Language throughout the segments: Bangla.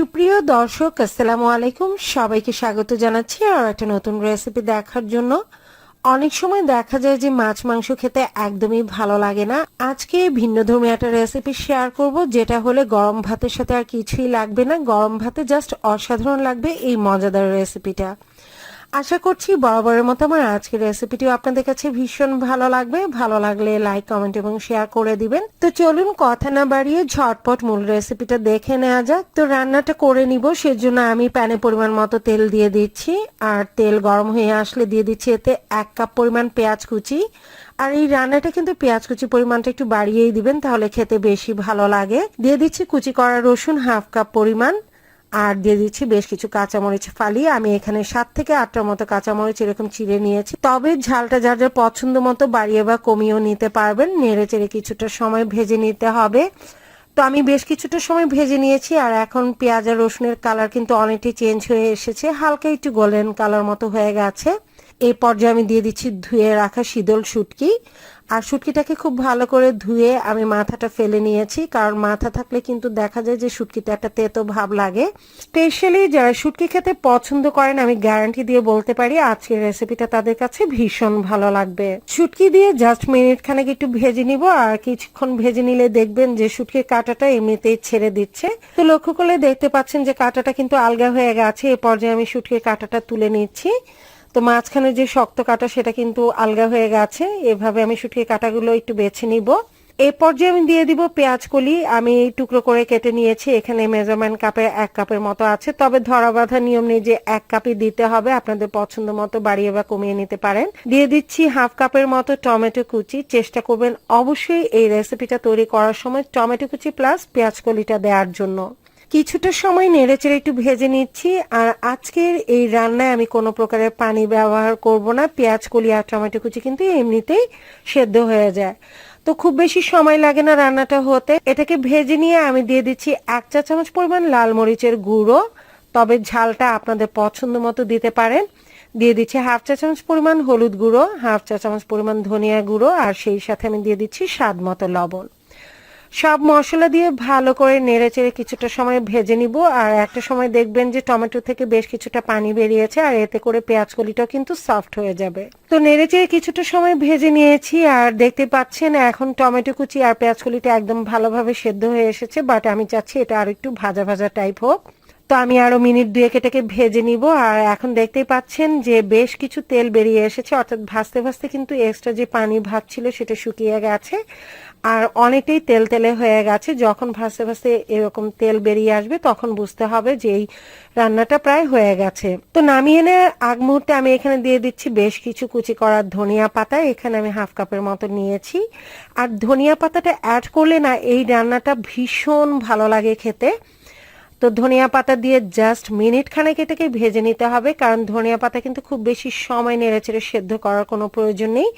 সুপ্রিয় দর্শক, আসসালামু আলাইকুম। সবাইকে স্বাগত জানাচ্ছি আর একটা নতুন রেসিপি দেখার জন্য। অনেক সময় দেখা যায় যে মাছ, মাংস খেতে একদমই ভালো লাগে না। আজকে ভিন্ন ধর্মী একটা রেসিপি শেয়ার করব, যেটা হলে গরম ভাতের সাথে আর কিছুই লাগবে না। গরম ভাতে জাস্ট অসাধারণ লাগবে এই মজাদার রেসিপিটা আশা করছি বরাবরের মতো আমার আজকের রেসিপিটি আপনাদের কাছে ভীষণ ভালো লাগবে। ভালো লাগলে লাইক কমেন্ট এবং শেয়ার করে দিবেন। তো চলুন কথা না বাড়িয়ে ঝটপট মূল রেসিপিটা দেখে নেওয়া যাক। তো রান্নাটা করে নিব, সেজন্য আমি প্যানে পরিমাণ মতো তেল দিয়ে দিচ্ছি। আর তেল গরম হয়ে আসলে দিয়ে দিচ্ছি এতে এক কাপ পরিমাণ পেঁয়াজ কুচি। আর এই রান্নাটা কিন্তু পেঁয়াজ কুচি পরিমাণটা একটু বাড়িয়েই দিবেন, তাহলে খেতে বেশি ভালো লাগে। দিয়ে দিচ্ছি কুচি করা রসুন হাফ কাপ পরিমাণ। আর দিয়ে দিচ্ছি বেশ কিছু কাঁচামরিচ ফালি আমি এখানে সাত থেকে আটটার মতো কাঁচামরিচ এরকম চিড়ে নিয়েছি। তবে ঝালটা যার যার পছন্দ মতো বাড়িয়ে বা কমিয়েও নিতে পারবেন। নেড়ে চেড়ে কিছুটা সময় ভেজে নিতে হবে। তো আমি বেশ কিছুটা সময় ভেজে নিয়েছি আর এখন পেঁয়াজ আর রসুনের কালার কিন্তু অনেকটাই চেঞ্জ হয়ে এসেছে। হালকা একটু গোল্ডেন কালার মতো হয়ে গেছে। এই পর্যায়ে আমি দিয়ে দিচ্ছি ধুয়ে রাখা শীতল শুটকি। আর শুটকিটাকে খুব ভালো করে ধুয়ে আমি মাথাটা ফেলে নিয়েছি, কারণ মাথা থাকলে কিন্তু দেখা যায় যে শুটকিতে একটা তেতো ভাব লাগে। স্পেশালি যারা শুটকি খেতে পছন্দ করেন, আমি গ্যারান্টি দিয়ে বলতে পারি আজকের রেসিপিটা তাদের কাছে ভীষণ ভালো লাগবে। শুটকি দিয়ে জাস্ট মিনিট খানেক একটু ভেজে নিব, আর কিছুক্ষণ ভেজে নিলে দেখবেন যে শুটকির কাঁটাটা এমনিতেই ছেড়ে দিচ্ছে। তো লক্ষ্য করলে দেখতে পাচ্ছেন যে কাঁটাটা কিন্তু আলগা হয়ে গেছে, এ পর্যায়ে আমি শুটকির কাঁটাটা তুলে নিচ্ছি। তো মাঝখানে যে শক্ত কাটা, সেটা কিন্তু আলগা হয়ে গেছে। এভাবে আমি শুটিয়ে কাটাগুলো একটু বেছে নিব। এই পর্যায়ে আমি দিয়ে দিব পেঁয়াজ কলি, আমি টুকরো করে কেটে নিয়েছি। এখানে মেজারমেন্ট কাপের এক কাপের মতো আছে। তবে ধরা বাঁধা নিয়ম নেই যে এক কাপই দিতে হবে। আপনাদের পছন্দ মতো বাড়িয়ে বা কমিয়ে নিতে পারেন। দিয়ে দিচ্ছি হাফ কাপের মতো টমেটো কুচি। চেষ্টা করবেন অবশ্যই এই রেসিপিটা তৈরি করার সময় টমেটো কুচি প্লাস পেঁয়াজ কলিটা দেওয়ার জন্য। কিছুটা সময় নেড়েচেড়ে একটু ভেজে নিচ্ছি। আর আজকের এই রান্নায় আমি কোনো প্রকারের পানি ব্যবহার করব না। পেঁয়াজ, কলি আর টমেটো কুচি কিন্তু এমনিতেই সেদ্ধ হয়ে যায়। তো খুব বেশি সময় লাগে না রান্নাটা হতে। এটাকে ভেজে নিয়ে আমি দিয়ে দিচ্ছি এক চা চামচ পরিমাণ লাল মরিচের গুঁড়ো। তবে ঝালটা আপনাদের পছন্দ মতো দিতে পারেন। দিয়ে দিচ্ছি হাফ চা চামচ পরিমাণ হলুদ গুঁড়ো, হাফ চা চামচ পরিমাণ ধনিয়া গুঁড়ো, আর সেই সাথে আমি দিয়ে দিচ্ছি স্বাদ মতো লবণ। সব মশলা দিয়ে ভালো করে নেড়ে চেড়ে কিছুটা সময় ভেজে নিব। আর একটা সময় দেখবেন যে টমেটো থেকে বেশ কিছুটা পানি বেরিয়েছে, আর এতে করে পেঁয়াজ কলিটাও কিন্তু সফট হয়ে যাবে। তো নেড়ে চেড়ে কিছুটা সময় ভেজে নিয়েছি, আর দেখতে পাচ্ছেন এখন টমেটো কুচি আর পেঁয়াজ কলিটা একদম ভালোভাবে সেদ্ধ হয়ে এসেছে বাট আমি চাচ্ছি এটা আর একটু ভাজা ভাজা টাইপ হোক। তো আমি আরও মিনিট দুয়েক এটাকে ভেজে নিব, আর এখন দেখতেই পাচ্ছেন যে বেশ কিছু তেল বেরিয়ে এসেছে, অর্থাৎ ভাজতে ভাজতে কিন্তু এক্সট্রা যে পানি ভাত ছিল সেটা শুকিয়ে গেছে, আর অনেকটাই তেল তেলে হয়ে গেছে। যখন ভাসতে ভাসতে এরকম তেল বেরিয়ে আসবে, তখন বুঝতে হবে যে এই রান্নাটা প্রায় হয়ে গেছে। তো নামিয়ে নেওয়ার আগ মুহূর্তে আমি এখানে দিয়ে দিচ্ছি বেশ কিছু কুচি করার ধনিয়া পাতা, এখানে আমি হাফ কাপের মতো নিয়েছি। আর ধনিয়া পাতাটা অ্যাড করলে না, এই রান্নাটা ভীষণ ভালো লাগে খেতে। তো ধনিয়া পাতা দিয়ে জাস্ট মিনিট খানেক এটাকে ভেজে নিতে হবে, কারণ ধনিয়া পাতা কিন্তু খুব বেশি সময় নেড়ে চেড়ে সেদ্ধ করার কোনো প্রয়োজন নেই।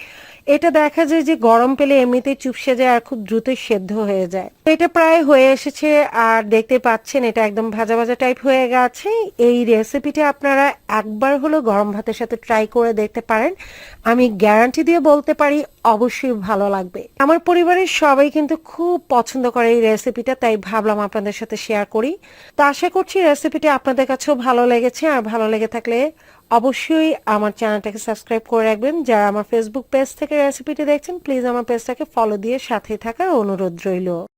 এটা দেখা যায় যে গরম পেলে এমনিতেই চুপসে যায় আর খুব দ্রুত সেদ্ধ হয়ে যায়। এটা প্রায় হয়ে এসেছে আর দেখতে পাচ্ছেন এটা একদম ভাজা ভাজা টাইপ হয়ে গেছে। এই রেসিপিটা আপনারা একবার হলো গরম ভাতের সাথে ট্রাই করে দেখতে পারেন। আমি গ্যারান্টি দিয়ে বলতে পারি অবশ্যই ভালো লাগবে। আমার পরিবারের সবাই কিন্তু খুব পছন্দ করে এই রেসিপিটা তাই ভাবলাম আপনাদের সাথে শেয়ার করি। তো আশা করছি রেসিপিটি আপনাদের কাছেও ভালো লেগেছে। আর ভালো লেগে থাকলে অবশ্যই আমার চ্যানেলটাকে সাবস্ক্রাইব করে রাখবেন। যারা আমার ফেসবুক পেজ থেকে রেসিপিটি দেখছেন প্লিজ আমার পেজটাকে ফলো দিয়ে সাথে থাকার অনুরোধ রইল।